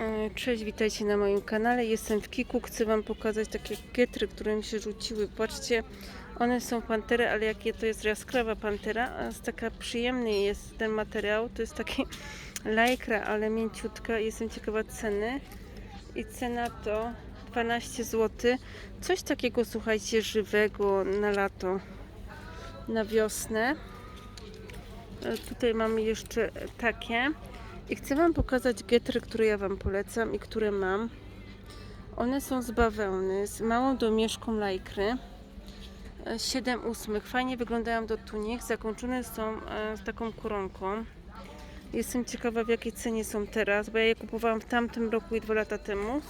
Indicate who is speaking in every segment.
Speaker 1: E, Cześć, witajcie na moim kanale. Jestem w Kiku. Chcę Wam pokazać takie getry, które mi się rzuciły. Patrzcie, one są pantery, ale jakie to jest jaskrawa pantera. A jest taka przyjemny jest ten materiał. To jest taki lajkra, ale mięciutka. Jestem ciekawa ceny. I cena to 12 zł. Coś takiego, słuchajcie, żywego na lato, na wiosnę. E, Tutaj mamy jeszcze takie. I chcę Wam pokazać getry, które ja Wam polecam i które mam. One są z bawełny, z małą domieszką lajkry. 7 ósmych. Fajnie wyglądają do tunik. Zakończone są e, z taką koronką. Jestem ciekawa w jakiej cenie są teraz, bo ja je kupowałam w tamtym roku i dwa lata temu.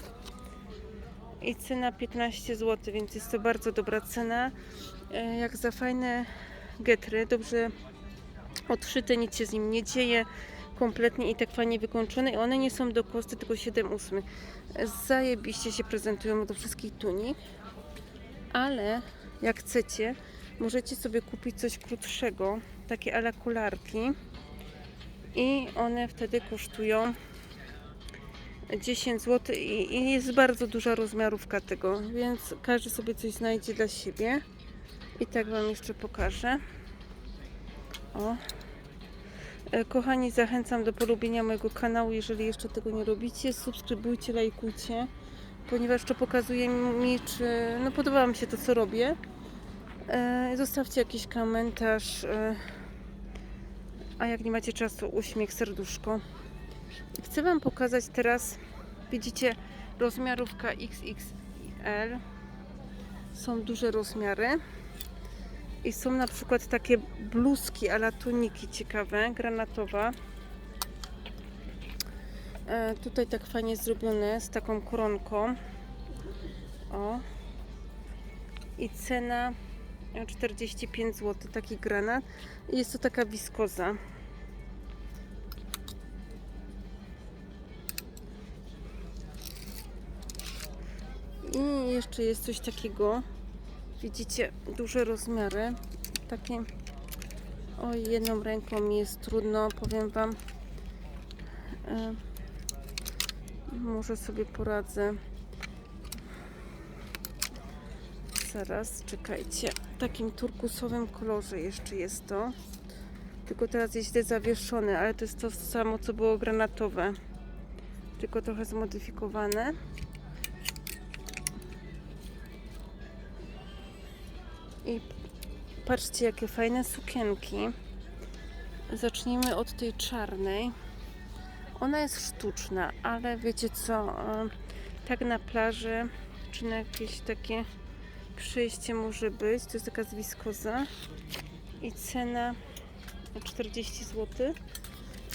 Speaker 1: I cena 15 zł, więc jest to bardzo dobra cena. E, Jak za fajne getry, dobrze odszyte, nic się z nim nie dzieje kompletnie i tak fajnie wykończone i one nie są do kosty, tylko 7 ósmych. Zajebiście się prezentują do wszystkich tunik, ale jak chcecie, możecie sobie kupić coś krótszego, takie ala kolarki i one wtedy kosztują 10 zł i, i jest bardzo duża rozmiarówka tego, więc każdy sobie coś znajdzie dla siebie i tak Wam jeszcze pokażę. O, Kochani, zachęcam do polubienia mojego kanału, jeżeli jeszcze tego nie robicie. Subskrybujcie, lajkujcie, ponieważ to pokazuje mi, czy no, podoba mi się to, co robię. E, Zostawcie jakiś komentarz, e, a jak nie macie czasu, uśmiech, serduszko. Chcę Wam pokazać teraz, widzicie, rozmiarówka XXL. Są duże rozmiary. I są na przykład takie bluzki ala tuniki ciekawe, granatowa. E, tutaj tak fajnie zrobione z taką koronką. O. I cena e, 45 zł, taki granat. I jest to taka wiskoza. I jeszcze jest coś takiego. Widzicie, duże rozmiary. Takie. Oj, jedną ręką mi jest trudno, powiem Wam. E, może sobie poradzę. Zaraz, czekajcie. W takim turkusowym kolorze jeszcze jest to. Tylko teraz jest źle zawieszone, ale to jest to samo, co było granatowe. Tylko trochę zmodyfikowane. I patrzcie, jakie fajne sukienki. Zacznijmy od tej czarnej. Ona jest sztuczna, ale wiecie co? Tak na plaży, czy na jakieś takie przejście może być. To jest taka z. I cena 40 zł.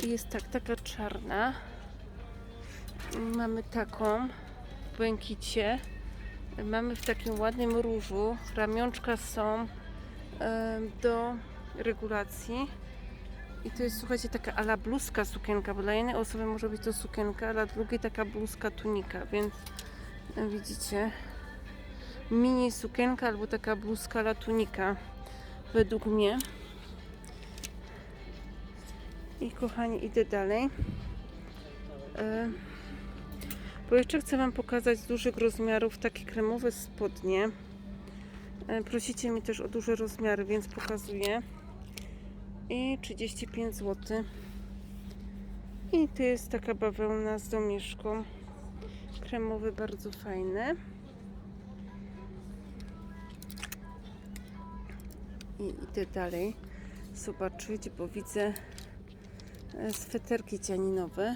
Speaker 1: I jest tak, taka czarna. Mamy taką w błękicie. Mamy w takim ładnym różu. Ramionczka są do regulacji. I to jest, słuchajcie, taka ala bluzka sukienka, bo dla jednej osoby może być to sukienka, dla drugiej taka bluzka tunika, więc widzicie, mini sukienka albo taka bluzka ala tunika, według mnie. I kochani, idę dalej. E, bo jeszcze chcę Wam pokazać z dużych rozmiarów takie kremowe spodnie. E, Prosicie mi też o duże rozmiary, więc pokazuję. I 35 zł. I to jest taka bawełna z domieszką. Kremowy, bardzo fajne. I idę dalej zobaczyć, bo widzę e, sweterki cianinowe.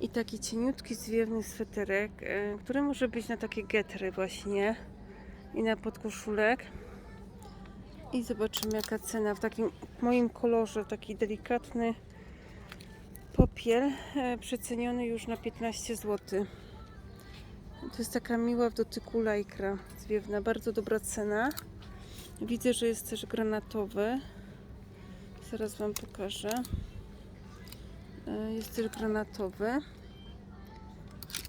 Speaker 1: I taki cieniutki, zwiewny sweterek, e, który może być na takie getry właśnie i na podkoszulek. I zobaczymy jaka cena w takim moim kolorze, taki delikatny popiel, e, przeceniony już na 15 zł. To jest taka miła w dotyku lajkra zwiewna, bardzo dobra cena. Widzę, że jest też granatowy. Zaraz Wam pokażę. E, Jest też granatowy.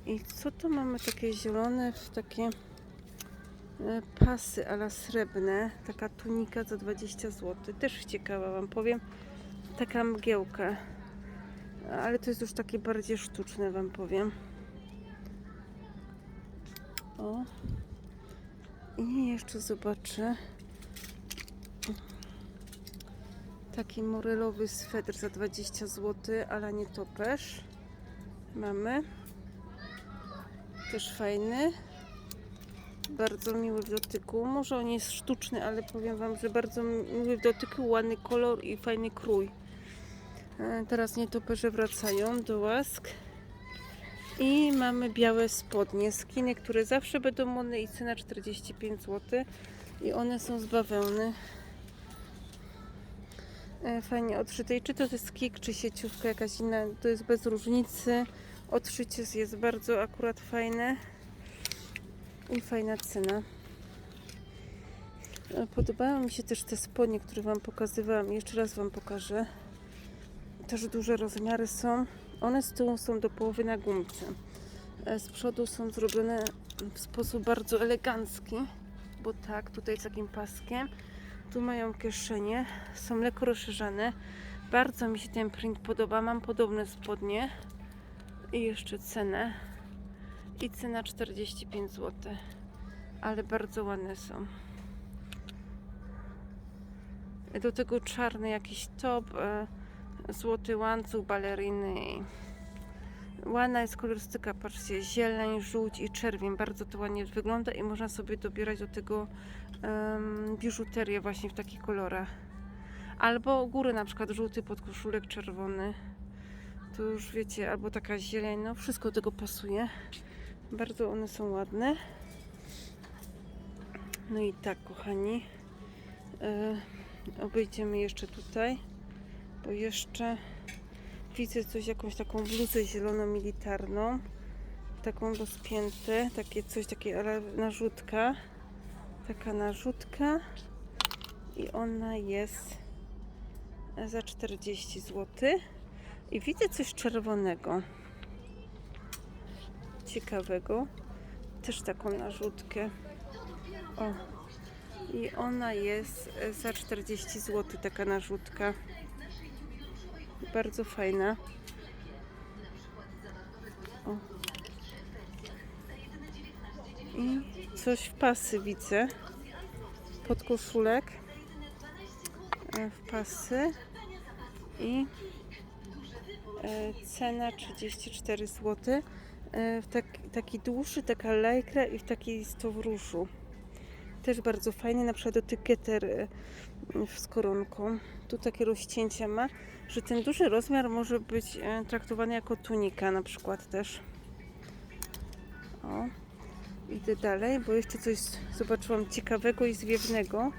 Speaker 1: I co to mamy takie zielone, w takie e, pasy ala srebrne. Taka tunika za 20 zł. Też ciekawa Wam powiem. Taka mgiełka. ale to jest już takie bardziej sztuczne, Wam powiem. O. I jeszcze zobaczę. Taki morelowy swetr za 20 zł, ale nie topesz. Mamy. Też fajny. Bardzo miły w dotyku. Może on jest sztuczny, ale powiem Wam, że bardzo miły w dotyku, ładny kolor i fajny krój. E, Teraz nietoperze wracają do łask. I mamy białe spodnie, skiny, które zawsze będą modne i cena 45 zł. I one są z bawełny. E, Fajnie odszyte. I czy to jest kik, czy sieciówka jakaś inna, to jest bez różnicy. Odszycie jest bardzo akurat fajne. I fajna cena. E, Podobały mi się też te spodnie, które Wam pokazywałam. Jeszcze raz Wam pokażę. Też duże rozmiary są. One z tyłu są do połowy na gumce. E, Z przodu są zrobione w sposób bardzo elegancki, bo tak, tutaj z takim paskiem. Tu mają kieszenie, są lekko rozszerzane. Bardzo mi się ten print podoba. Mam podobne spodnie. I jeszcze cenę. I cena 45 zł. Ale bardzo ładne są. Do tego czarny jakiś top, e, złoty łańcuch baleriny. Ładna jest kolorystyka, patrzcie, zieleń, żółć i czerwień. Bardzo to ładnie wygląda i można sobie dobierać do tego um, biżuterię właśnie w takich kolorach. Albo góry na przykład żółty podkoszulek, czerwony. To już wiecie, albo taka zieleń, no wszystko do tego pasuje. Bardzo one są ładne. No i tak, kochani. E, obejdziemy jeszcze tutaj, bo jeszcze widzę coś, jakąś taką bluzę zielono-militarną. Taką rozpięte, takie coś, takie narzutka. Taka narzutka. I ona jest za 40 zł. I widzę coś czerwonego. Ciekawego. Też taką narzutkę. O. I ona jest za 40 zł, taka narzutka. Bardzo fajna. O. I coś w pasy widzę. Podkoszulek. E, W pasy. I e, cena 34 zł. E, W tak, taki dłuższy, taka lajkra i w takiej stowruszu. Też bardzo fajny, na przykład e, z koronką. Tu takie rozcięcia ma, że ten duży rozmiar może być e, traktowany jako tunika na przykład też. O, idę dalej, bo jeszcze coś zobaczyłam ciekawego i zwiewnego.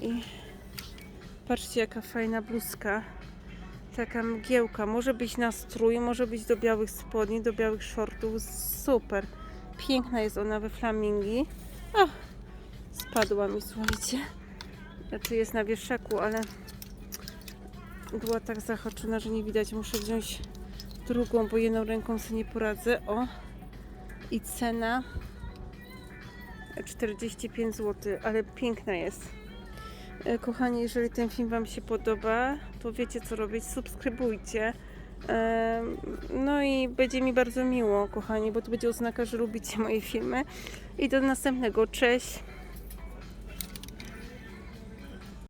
Speaker 1: I patrzcie jaka fajna bluzka. Taka mgiełka. Może być na strój, może być do białych spodni, do białych shortów. Super. Piękna jest ona we flamingi. O, spadła mi, słuchajcie. Znaczy jest na wieszaku, ale była tak zahaczona, że nie widać. Muszę wziąć drugą, bo jedną ręką sobie nie poradzę. O, i cena 45 zł, ale piękna jest. E, Kochani, jeżeli ten film Wam się podoba, to wiecie co robić. Subskrybujcie. E, No i będzie mi bardzo miło, kochani, bo to będzie oznaka, że lubicie moje filmy. I do następnego. Cześć!